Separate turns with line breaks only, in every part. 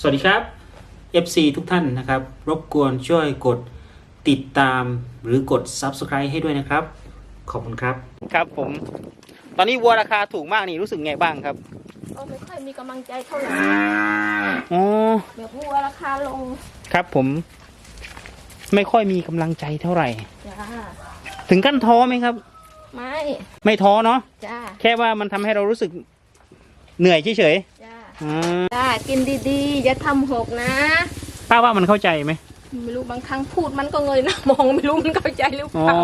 สวัสดีครับ FC ทุกท่านนะครับ รบกวนช่วยกดติดตามหรือกด Subscribe ให้ด้วยนะครับ ขอบคุณครับ ครับผม ตอนนี้วัวราคาถูกมากนี่รู้สึกไงบ้างครับ
ก็ไม่ค่อยมีกำลังใจเท่าไหร่
อ๋อ
แบบวัวราคาลง
ครับผม ไม่ค่อยมีกำลังใจเท่าไหร่
จ้า
ถึงขั้นท้อไหมครับ
ไม่
ไม่ท้อเนาะ
จ้า
แค่ว่ามันทำให้เรารู้สึกเหนื่อยเฉย
จ้า
ๆ อ่า
จ้ากินดีๆ อย่าทำหกนะ
ป้าว่ามันเข้าใจไหม
ไม่รู้บางครั้งพูดมันก็เงยหน้ามองไม่รู้มันเข้าใจหรือเป
อ๋อ
ล่า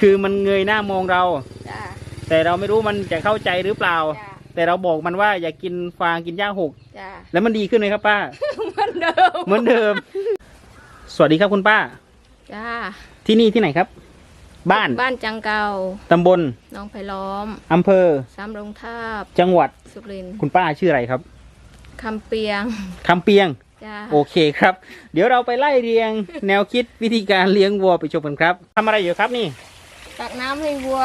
คือมันเงยหน้ามองเรา
จ้า
แต่เราไม่รู้มันจะเข้าใจหรือเปล่า
จ้า
แต่เราบอกมันว่าอย่ากินฟางกินหญ้าหก
จ้า
แล้วมันดีขึ้นไหมครับป้า
เหมือนเดิม
เหมือนเดิม สวัสดีครับคุณป้า
จ้า
ที่นี่ที่ไหนครับ บ้าน
บ้านจังเก่า
ตำบล
หน้องไผ่ล้อม
อำเภอ
สามรงทาบ
จังหวัด
สุรินทร์
คุณป้าชื่ออะไรครับ
คำเปียง
คำเปียง
จ้า
โอเคครับ เดี๋ยวเราไปไล่เรียงแนวคิดวิธีการเลี้ยงวัวไปชมกันครับทำอะไรอยู่ครับนี่
ตักน้ำให้วัว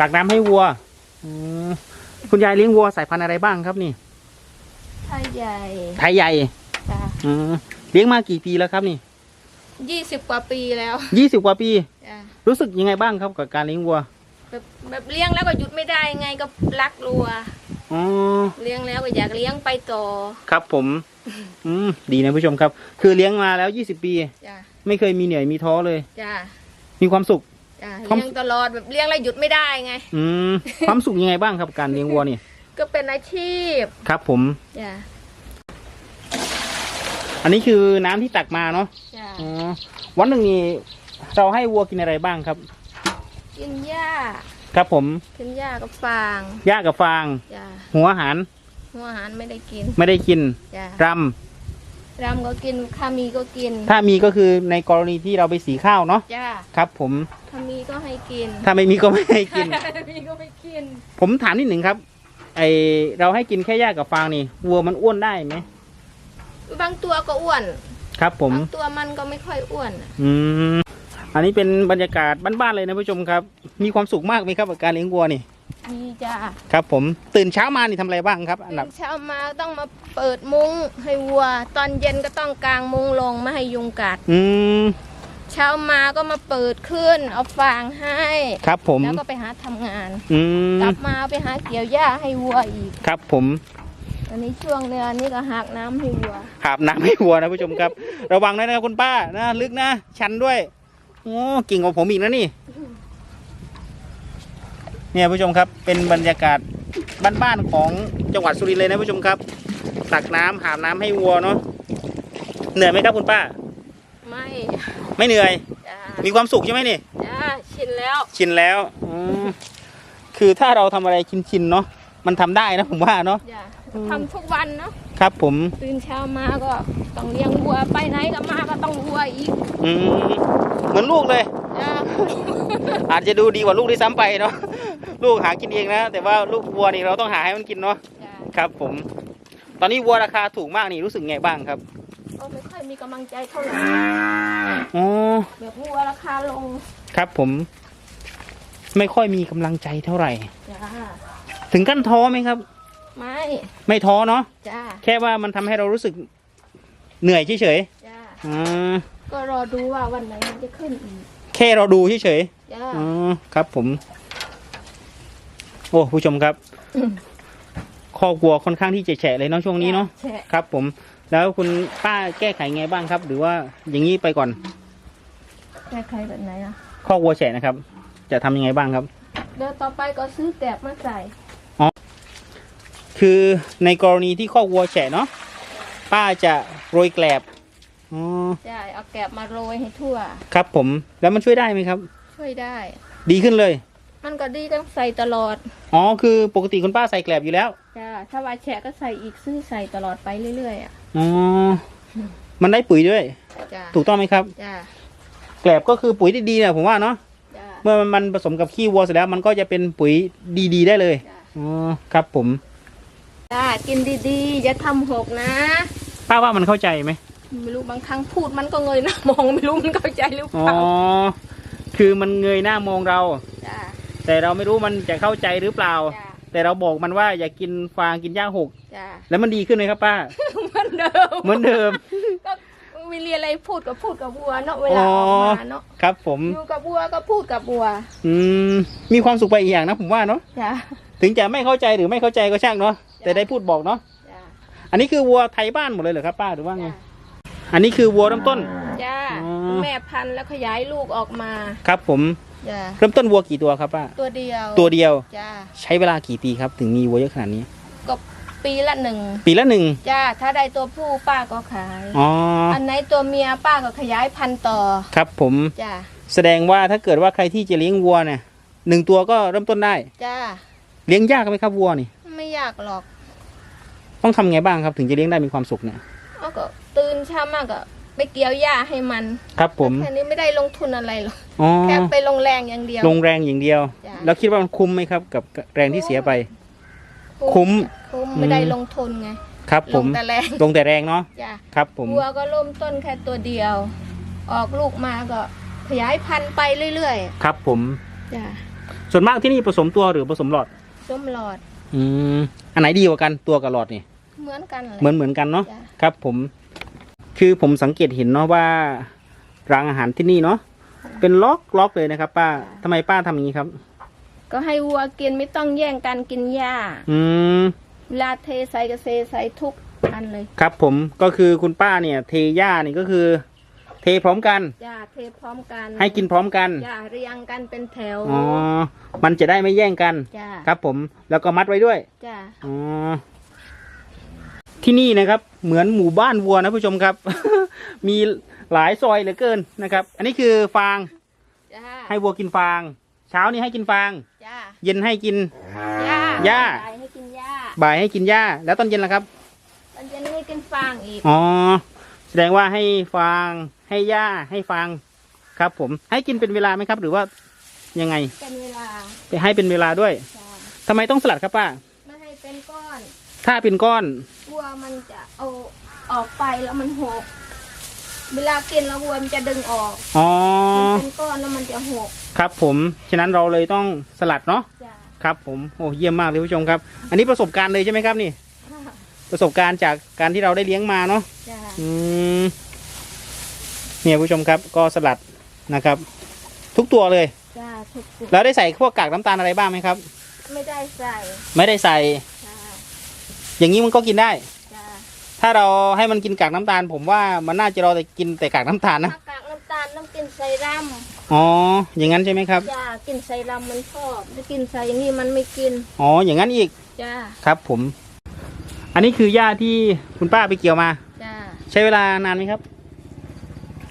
ตักน้ำให้วัวอืมคุณยายเลี้ยงวัวสายพันธุ์อะไรบ้างครับนี่
ไทยใหญ่
ไทยใหญ่
จ้า
อืมเลี้ยงมากี่ปีแล้วครับนี่
ยี่สิบกว่าปีแล้ว
ยี่สิบกว่าปี
จ้า
รู้สึกยังไงบ้างครับกับการเลี้ยงวัว
แบบแบบเลี้ยงแล้วก็หยุดไม่ได้ไงก็รักวัว
อ๋อ
เลี้ยงแล้วก็อยากเลี้ยงไปต่อ
ครับผม อืมดีนะผู้ชมครับ คือเลี้ยงมาแล้วยี่สิบปี
จ้ะ
ไม่เคยมีเหนื่อยมีท้อเลย
จ้ะ
มีความสุข
จ้ะ
ความ
เลี้ยงตลอดแบบเลี้ยงแล้วหยุดไม่ได้ไง
อืม ความสุขยังไงบ้างครับการเลี้ยงวัวนี่
ก็เป็นอาชีพ
ครับ ผม
จ้ะ
อันนี้คือน้ำที่ตักมาเนาะ
จ้ะ
อ๋อวันหนึ่งนี่ เราให้วัวกินอะไรบ้างครับ
กินหญ้า
ครับผม
กินหญ้ากับฟาง
หญ้ากับฟาง
จ้ะ
หัวอาหาร
หัวอาหารไม่ได้กิน
ไม่ได้กิน
จ้ะ
ร
รำก็กินข้ามีก็กินำ
ถ้ามีก็คือในกรณีที่เราไปสีข้าวเนาะ
จ้ะ
ครับผม
ข้ามีก็ให้กิน
ถ้าไม่มีก็ไม่ให้กิน
ข้ามีก็ไม่กิน
ผมถามนิดหนึ่งครับไอเราให้กินแค่หญ้ากับฟางนี่วัวมันอ้วนได้ไหม
บางตัวก็อ้วน
ครับ ผม
บางตัวมันก็ไม่ค่อยอ้วนอะ
อืม อันนี้เป็นบรรยากาศบ้านๆเลยนะผู้ชมครับ มีความสุขมากไหมครับกับการเลี้ยงวัวนี่
นี่จ้ะ
ครับ ผมตื่นเช้ามานี่ทำอะไรบ้างครับ อันดับ
ตื่นเช้ามาต้องมาเปิดมุ้งให้วัว ตอนเย็นก็ต้องกางมุ้งลงไม่ให้ยุงกัด
อืม
เช้ามาก็มาเปิดขึ้น เอาฟางให้
ครับผม
แล้วก็ไปหาทำงาน
อืม
กลับมาไปหาเกี่ยวหญ้าให้วัวอีก
ครับผม
อันนี้ช่วงเดือนนี้ก็หักน้ำให้วัว
หาบน้ำให้วัวนะผู้ชมครับ ระวังด้วยนะครับคุณป้านะลึกนะชันด้วย โอ้เก่งกว่าผมอีกนะนี่ เนี่ยผู้ชมครับ เป็นบรรยากาศบ้านๆของจังหวัดสุรินทร์เลยนะผู้ชมครับ ตักน้ำหาบน้ำให้วัวเนาะ เหนื่อยไหมครับคุณป้า
ไม่
ไม่เหนื่อย
จ้า
มีความสุขใช่ไหมนี่
จ้าชินแล้ว
ชินแล้วอืมคือถ้าเราทำอะไรชินๆเนาะ มันทำได้นะผมว่าเนาะ
จ้า
อืม
ทำทุกวันเนาะ
ครับผม
ตื่นเช้ามาก็ต้องเลี้ยงวัว ไปไหนก็มาก็ต้องวัวอีก
อืมเห มือนลูกเลย
จ้า
อาจจะดูดีกว่าลูกที่ซ้ำไปเนาะลูกหากินเองนะ แต่ว่าลูกวัวนี่เราต้องหาให้มันกินเนาะ
จ้า
ครับ ผม ตอนนี้วัวราคาถูกมากนี่รู้สึกไงบ้างครับ
ก็ไม่ค่อยมีกำลังใจเท่าไหร่
อ๋อ
แบบวัวราคาลง
ครับผม ไม่ค่อยมีกำลังใจเท่าไหร่
จ้า
ถึงขั้นท้อไหมครับ
ไม่
ไม่ท้อเนาะ
จ้า
แค่ว่ามันทำให้เรารู้สึกเหนื่อยเฉย
จ้า
ๆอ่า
ก็รอดูว่าวันไหนมันจะขึ้นอีก
แค่เราดูเฉย
จ้า
ๆอ๋อครับ ผม โอ้ผู้ชมครับ
อืม
คอกวัวค่อนข้างที่จะแฉะเลยเนาะช่วงนี้เนาะ
แฉะ
ครับ ผม แล้วคุณป้าแก้ไขไงบ้างครับ หรือว่าอย่างนี้ไปก่อน
แก้ไขแบบไหนอะ
ข้อกวัวแฉะนะครับ จะทำยังไงบ้างครับ
เดี๋ยวต่อไปก็ซื้อแกบมาใส่
คือในกรณีที่ข้อกวัวแฉะเนาะป้าจะโรยแกลบ อ๋อ
ใช่เอาแกบมาโรยให้ทั่ว
ครับผมแล้วมันช่วยได้ไหมครับ
ช่วยได้
ดีขึ้นเลย
มันก็ดีต้องใส่ตลอด
อ๋อคือปกติคุณป้าใส่แกลบอยู่แล้ว
จ้าถ้าว่าแฉะก็ใส่อีกซื้อใส่ตลอดไปเรื่อยๆอะ
อ๋อมันได้ปุ๋ยด้วย
จ้า
ถูกต้องไหมครับ
จ้า
แกลบก็คือปุ๋ยดีๆเนี่ยผมว่าเนาะ
จ้า
เมื่อมันผสมกับขี้วัวเสร็จแล้วมันก็จะเป็นปุ๋ยดีๆ ได้เลย
จ้า
อ๋อครับผม
จ้ากินดีๆอย่าทำหกนะ
ป้าว่ามันเข้าใจไหม
ไม่รู้บางครั้งพูดมันก็เงยหน้ามองไม่รู้มันเข้าใจหรือ
อ๋
เป
อ
ล่า
คือมันเงยหน้ามองเรา
จ้า
แต่เราไม่รู้มันจะเข้าใจหรือเปล่า
จ้า
แต่เราบอกมันว่าอย่ากินฟางกินหญ้าหก
จ้า
แล้วมันดีขึ้นไหมครับป้า
เหมืมือนเดิม
เหมือนเดิม
ก็ไม่เรียนอะไรพูดก็พูดกับวัวเนาะเวลาออกมาเนาะ
ครับผม
อยู่กับวัวก็พูดกับวัว
อืม มีความสุขไปอีกอย่างนะผมว่าเนาะ
จ้ะ
ถึงจะไม่เข้าใจหรือไม่เข้าใจก็ช่างเนาะ แต่ได้พูดบอกเนาะ
จ้ะ
อันนี้คือวัวไทยบ้านหมดเลยเหรอครับป้าหรือว่าไง
จ้ะ
อันนี้คือวัวเริ่มต้น
จ้า
อ๋อ
แม่พันธุ์แล้วขยายลูกออกมา
ครับผม
จ้า
เริ่มต้นวัวกี่ตัวครับป้า
ตัวเดียว
ตัวเดียว
จ้า
ใช้เวลากี่ปีครับ ถึงมีวัวเยอะขนาดนี้
ก็ปีละหนึ่ง
ปีละหนึ่ง
จ้าถ้าได้ตัวผู้ป้าก็ขาย
อ๋อ
อันไหนตัวเมียป้าก็ขยายพันธุ์ต่อ
ครับผม
จ้า
แสดงว่าถ้าเกิดว่าใครที่จะเลี้ยงวัวเนี่ยหนึ่งตัวก็เริ่มต้นได้
จ้า
เลี้ยงยากไหมครับวัวนี่
ไม่ยากหรอก
ต้องทำไงบ้างครับถึงจะเลี้ยงได้มีความสุขเนี่ย
เอาก็ตื่นเช้ามาก็ไปเกี่ยวหญ้าให้มัน
ครับผม
แค่นี้ไม่ได้ลงทุนอะไรหรอก
อ๋อ
แค่ไปลงแรงอย่างเดียว
ลงแรงอย่างเดียว
จ้ะ
แล้วคิดว่ามันคุ้มไหมครับ กับแรงที่เสียไป คุ้ม
คุ้มไม่ได้ลงทุนไง
ครับ
ล
ผ
ง
ม
แต่แรง
ลงแต่แรงเนาะ
จ้า
ครับผม
วัวก็เริ่มต้นแค่ตัวเดียว ออกลูกมาก็ขยายพันธุ์ไปเรื่อย
ครับผม
ๆจ้ะ
ส่วนมากที่นี่ผสมตัวหรือผสมหลอด
ส้มหลอด
อืมอันไหนดีกว่ากันตัวกับหลอดนี่
เหมือนกันเลย
เหมือนเหมือนกันเนาะ
จ้ะ
ครับ ผมคือผมสังเกตเห็นเนาะว่าร้านอาหารที่นี่เนาะเป็นล็อกล็อกเลยนะครับ ป้าทำไมป้าทำอย่างนี้ครับ
ก็ให้วัวกินไม่ต้องแย่งกันกินหญ้า
อืม
เวลาเทใส่ก็เทใส่ทุกอันเลย
ครับ ผมก็คือคุณป้าเนี่ย เทหญ้านี่ก็คือ เทพร้อมกัน
จ้าเทพร้อมกัน
ให้กินพร้อมกัน
จ้าเรียงกันเป็นแถว
อ๋อมันจะได้ไม่แย่งกัน
จ้า
ครับ ผมแล้วก็มัดไว้ด้วย
จ้า
อ๋อ ที่นี่นะครับ เหมือนหมู่บ้านวัวนะผู้ชมครับ มีหลายซอยเหลือเกินนะครับ อันนี้คือฟาง
จ้า
ให้วัวกินฟาง เช้านี้ให้กินฟาง
จ้า
เย็นให้กิน
หญ้า
หญ้า
ใส่ให้กินหญ้า
บ่ายให้กินหญ้า แล้วตอนเย็นล่ะครับ
ตอนเย็นให้กินฟางอีก
อ๋อ แสดงว่าให้ฟางให้หญ้าให้ฟางครับ ผมให้กินเป็นเวลาไหมครับ หรือว่ายังไง
เป็นเวลา
ไปให้เป็นเวลาด้วย
จ้า
ทำไมต้องสลัดครับป้า
ไม่ให้เป็นก้อน
ถ้าเป็นก้อน
วัวมันจะเอาออกไปแล้วมันหก เวลากินแล้ววัวมันจะดึงออก
อ๋อ
มันเป็นก้อนแล้วมันจะหก
ครับผม ฉะนั้นเราเลยต้องสลัดเนาะ
จ้า
ครับ ผม โอ้ เยี่ยมมากเลยผู้ชมครับ อันนี้ประสบการณ์เลยใช่ไหมครับนี่ ประสบการณ์จากการที่เราได้เลี้ยงมาเนาะ
จ้า
อืม เนี่ยผู้ชมครับ ก็สลัดนะครับ ทุกตัวเลย
จ้าทุกสิ่ง
แล้วได้ใส่พวกกากน้ำตาลอะไรบ้างไหมครับ
ไม่ได้ใส่
ไม่ได้ใส่
จ้า
อย่างนี้มันก็กินได้
จ้า
ถ้าเราให้มันกินกากน้ำตาล ผมว่ามันน่าจะรอแต่กินแต่กากน้ำตาลนะ
ถ้ากากน้ำตาลต้องกินใส่ร
อ๋อ อย่างนั้นใช่ไหมครับำ
จ้ากินใส่รำมันชอบถ้ากินใส่อย่างนี้มันไม่กิน
อ๋อ อย่างนั้นอีก
จ้า
ครับผม อันนี้คือหญ้าที่คุณป้าไปเกี่ยวมา
จ้า
ใช้เวลานานไหมครับ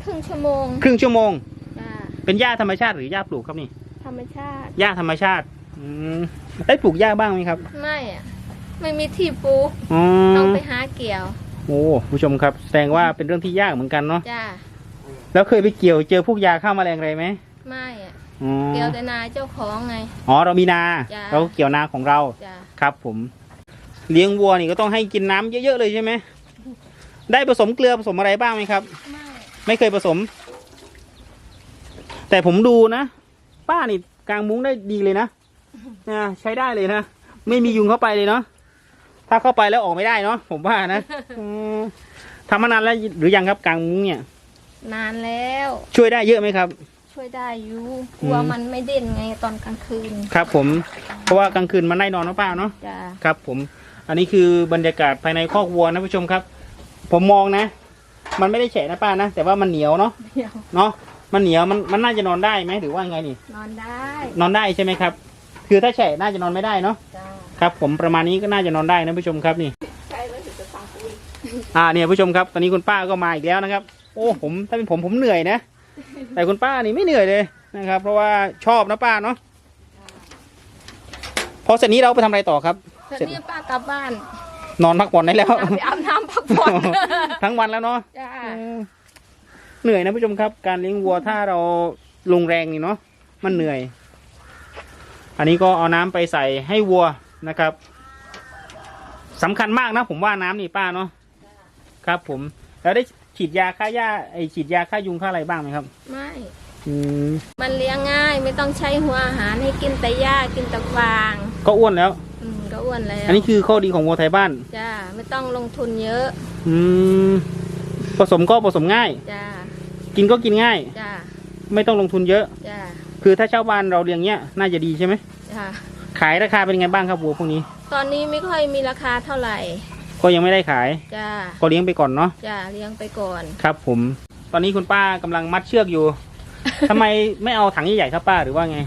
ครึ่งชั่วโมง
ครึ่งชั่วโมง
จ้า
เป็นหญ้าธรรมชาติหรือหญ้าปลูกครับนี่
ธรรมชาติ
หญ้าธรรมชาติ อืม ได้ปลูกหญ้าบ้างไหมครับ
ไม่อะ ไม่มีที่ปลูก
อ๋อ
ต้องไปหาเกี่ยว
โอ้ผู้ชมครับ แสดงว่าเป็นเรื่องที่ยากเหมือนกันเนาะ
จ้า
แล้วเคยไปเกี่ยวเจอพวกยาฆ่าแมลงอะไรไหม
ไม่อะ
อ๋อ
เกี่ยวแต่นายเจ้าของไง
อ๋อเรามีนา
จ้ะ
เราก็เกี่ยวนาของเรา
จ้า
ครับผม เลี้ยงวัวนี่ก็ต้องให้กินน้ำเยอะๆเลยใช่ไหมได้ผสมเกลือผสมอะไรบ้างไหมครับ
ไม่
ไม่เคยผสม แต่ผมดูนะ ป้านี่กางมุ้งได้ดีเลยนะนะใช้ได้เลยนะ ไม่มียุงเข้าไปเลยเนาะ ถ้าเข้าไปแล้วออกไม่ได้เนาะผมว่านะอืมทำมานานแล้วหรือยังครับกางมุ้งเนี่ย
นานแล้ว
ช่วยได้เยอะไหมครับ
ช่วยได้อยู่กลัว
อืม
มันไม่เด่นไงตอนกลางคืน
ครับ ผมเพราะว่ากลางคืนมันได้นอนนะป้าเนาะ
จ้า
ครับผมอันนี้คือบรรยากาศภายในคอกวัวนะผู้ชมครับ ผมมองนะ มันไม่ได้แฉะนะป้านะ แต่ว่ามันเหนียวเนาะ
เดี๋ยว
เนาะมันเหนียวมันมันน่าจะนอนได้ไหมหรือว่าไงนี่
นอนได้
นอนได้ใช่ไหมครับ คือถ้าแฉะน่าจะนอนไม่ได้เนาะ
จ้า
ครับ ผมประมาณนี้ก็น่าจะนอนได้นะผู้ชมครับนี่
ใช่แล้วถึงจะฟังคุย
อ่าเนี่ยผู้ชมครับ ตอนนี้คุณป้าก็มาอีกแล้วนะครับ โอ้ผมถ้าเป็นผมผมเหนื่อยนะ แต่คุณป้านี่ไม่เหนื่อยเลยนะครับ เพราะว่าชอบนะป้าเนาะพอเสร็จนี้เราไปทำอะไรต่อครับ
ตอนนี้ป้ากลับบ้าน
นอนพักผ่อนได้แล้ว
ไปอาบน้ำพักผ่อน
ทั้งวันแล้วเนาะ
จ้า
เหนื่อยนะผู้ชมครับ การเลี้ยงวัวถ้าเราลงแรงนี่เนาะมันเหนื่อย อันนี้ก็เอาน้ำไปใส่ให้วัว นะครับสำคัญมากนะผมว่าน้ำนี่ป้าเนาะครับ ผมแล้วได้ฉีดยาฆ่าหญ้าไอฉีดยาฆ่ายุงฆ่าอะไรบ้างไหมครับ
ไม่
อืม
มันเลี้ยงง่ายไม่ต้องใช้หัวอาหารให้กินแต่หญ้ากินแต่ฟาง
ก็อ้วนแล้ว
อืมก็อ้วนแล้ว
อันนี้คือข้อดีของวัวไทยบ้าน
จ้าไม่ต้องลงทุนเยอะ
อืมผสมก็ผสมง่าย
จ้า
กินก็กินง่าย
จ้า
ไม่ต้องลงทุนเยอะ
จ้า
คือถ้าเช่าบ้านเราเลี้ยงเนี้ยน่าจะดีใช่ไหม
จ้า
ขายราคาเป็นไงบ้างครับวัวพวกนี้
ตอนนี้ไม่ค่อยมีราคาเท่าไหร่
ก็ยังไม่ได้ขาย
จ้า
ก็เลี้ยงไปก่อนเนาะ
จ้า เลี้ยงไปก่อน
ครับผม ตอนนี้คุณป้ากำลังมัดเชือกอยู่ ทำไมไม่เอาถังใหญ่ๆครับป้าหรือว่าไง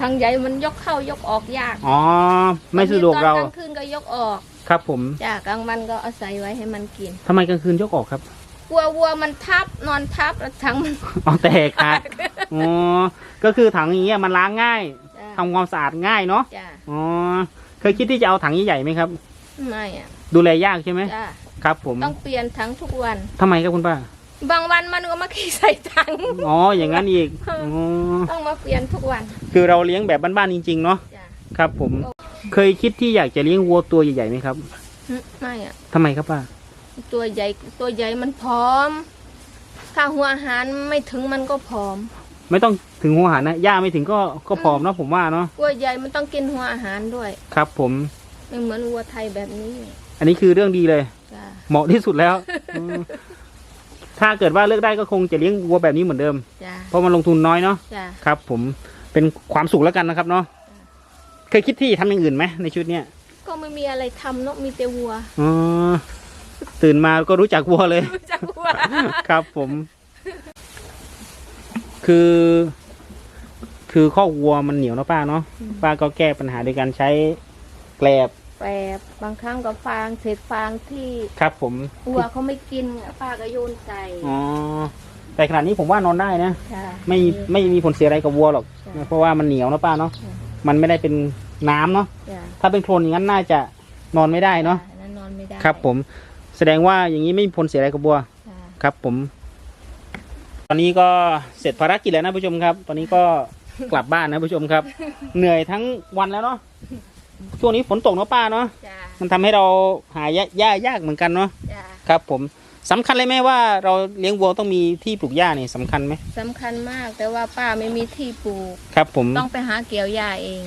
ทางใหญ่มันยกเข้ายกออกยาก
อ๋อ ไม่สะดวกเรา
ตอนกลางคืนก็ยกออก
ครับผม
จ้ากลางวันก็เอาศัยไว้ให้มันกิน
ทำไมกลางคืนยกออกครับ
กลัววัวมันทับนอนทับแล้วทั้งมัน
อ๋อแตกครับ อ๋อ ก็คือถังอย่างเงี้ยมันล้างง่าย
จ้า
ทำความสะอาดง่ายเนาะ
จ้า
อ๋อเคยคิดที่จะเอาถังใหญ่ๆไหมครับ
ไม่อะ
ดูแลยากใช่ไหม
จ้า
ครับ ผม
ต้องเปลี่ยนทั้งทุกวัน
ทำไมครับคุณป้า
บางวันมันก็มาขี้ใส่ถัง
อ๋ออย่างนั้นอีกอ๋อ
ต้องมาเปลี่ยนทุกวัน
คือเราเลี้ยงแบบบ้านๆจริง ๆ เนาะ
จ้า
ครับ ผม เคยคิดที่อยากจะเลี้ยงวัวตัวใหญ่ๆไหมครับ
หึไม่อะ
ทำไมครับป้า
ตัวใหญ่ตัวใหญ่มันผอม ถ้าหัวอาหารไม่ถึงมันก็ผอม
ไม่ต้องถึงหัวหันนะหญ้าไม่ถึงก็ก็ผอมเนาะผมว่าเนาะ
วัวใหญ่มันต้องกินหัวอาหารด้วย
ครับ ผม
ไม่เหมือนวัวไทยแบบนี้
อันนี้คือเรื่องดีเลย
จ้า
เหมาะที่สุดแล้วอืมถ้าเกิดว่าเลือกได้ก็คงจะเลี้ยงวัวแบบนี้เหมือนเดิม
จ้า
เพราะมันลงทุนน้อยเนาะ
จ้า
ครับ ผมเป็นความสุขแล้วกันนะครับเนาะ เคยคิดที่จะทำอย่างอื่นไหมในชุดเนี้ย
ก็ไม่มีอะไรทำเนอะมีแต่วัว
อ๋อตื่นมาก็รู้จักวัวเลย
รู้จักวัว
ครับผม คือ คือข้อกวัวมันเหนียวเนอะป้าเนาะป้าก็แก้ปัญหาโดยการใช้แกลบ
แปรบบางครั้งก็ฟางเศษฟางที่
ครับ ผม
วัวเขาไม่กินป้าก็โยนใส่
อ๋อแต่ขนาดนี้ผมว่านอนได้นะ
จ้า
ไม่ไม่มีผลเสียอะไรกับวัวหรอก
จ้ะ
เพราะว่ามันเหนียวนะป้าเนาะ
จ้ะ
มันไม่ได้เป็นน้ำเนาะ
จ้า
ถ้าเป็นโคลนอย่างนั้นน่าจะนอนไม่ได้เนาะ
จ้นั่นนอนไม่ได้
ครับ ผมแสดงว่าอย่างนี้ไม่มีผลเสียอะไรกับวัว
จ้า
ครับ ผม ตอนนี้ก็เสร็จภารกิจแล้วนะผู้ชมครับ ตอนนี้ก็กลับบ้านนะผู้ชมครับ เหนื่อยทั้งวันแล้วเนาะ ช่วงนี้ฝนตกเนาะป้าเนาะ
จ้า
มันทำให้เราหายหญ้ายากเหมือนกันเนาะ
จ้า
ครับผมสำคัญเลยไหมว่าเราเลี้ยงวัวต้องมีที่ปลูกหญ้านี่สำคัญไหม
สำคัญมากแต่ว่าป้าไม่มีที่ปลูก
ครับ ผม
ต้องไปหาเกี่ยวหญ้าเอง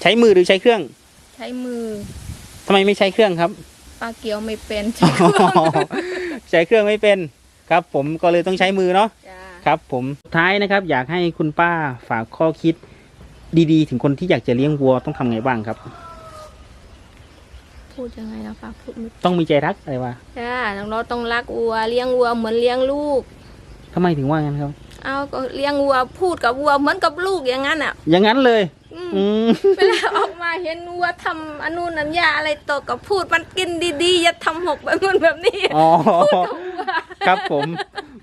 ใช้มือหรือใช้เครื่อง
ใช้มือ
ทำไมไม่ใช้เครื่องครับ
ป้าเกี่ยวไม่เป็น
ใช้เครื่องไม่เป็น ครับผมก็เลยต้องใช้มือเนาะ
จ้า
ครับ ผมสุดท้ายนะครับ อยากให้คุณป้าฝากข้อคิด ดีๆ ถึงคนที่อยากจะเลี้ยงวัวต้องทำไงบ้างครับ
พูดยังไงนะป้าพูดไม่
ต้องมีใจรักอะไรวะ
จ้าเราต้องรักวัว เลี้ยงวัวเหมือนเลี้ยงลูก
ทำไมถึงว่างั้นครับ
เอาก็เลี้ยงวัวพูดกับวัวเหมือนกับลูกอย่างนั้นอะ
อย่างนั้นเลย
อืม
อืม
เวลาออกมาเห็นวัวทำอันนู้นอันยาอะไรตกกับพูดมันกินดีๆอย่าทำหกแบบนู้นแบบนี้
อ๋อ
กับวัว
ครับผม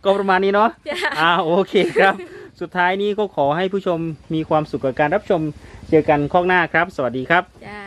ก็ประมาณนี้เนาะ
จ้า
อ่าโอเคครับ สุดท้ายนี้ก็ขอให้ผู้ชมมีความสุขกับการรับชม เจอกันข้องหน้าครับ สวัสดีครับ
จ้า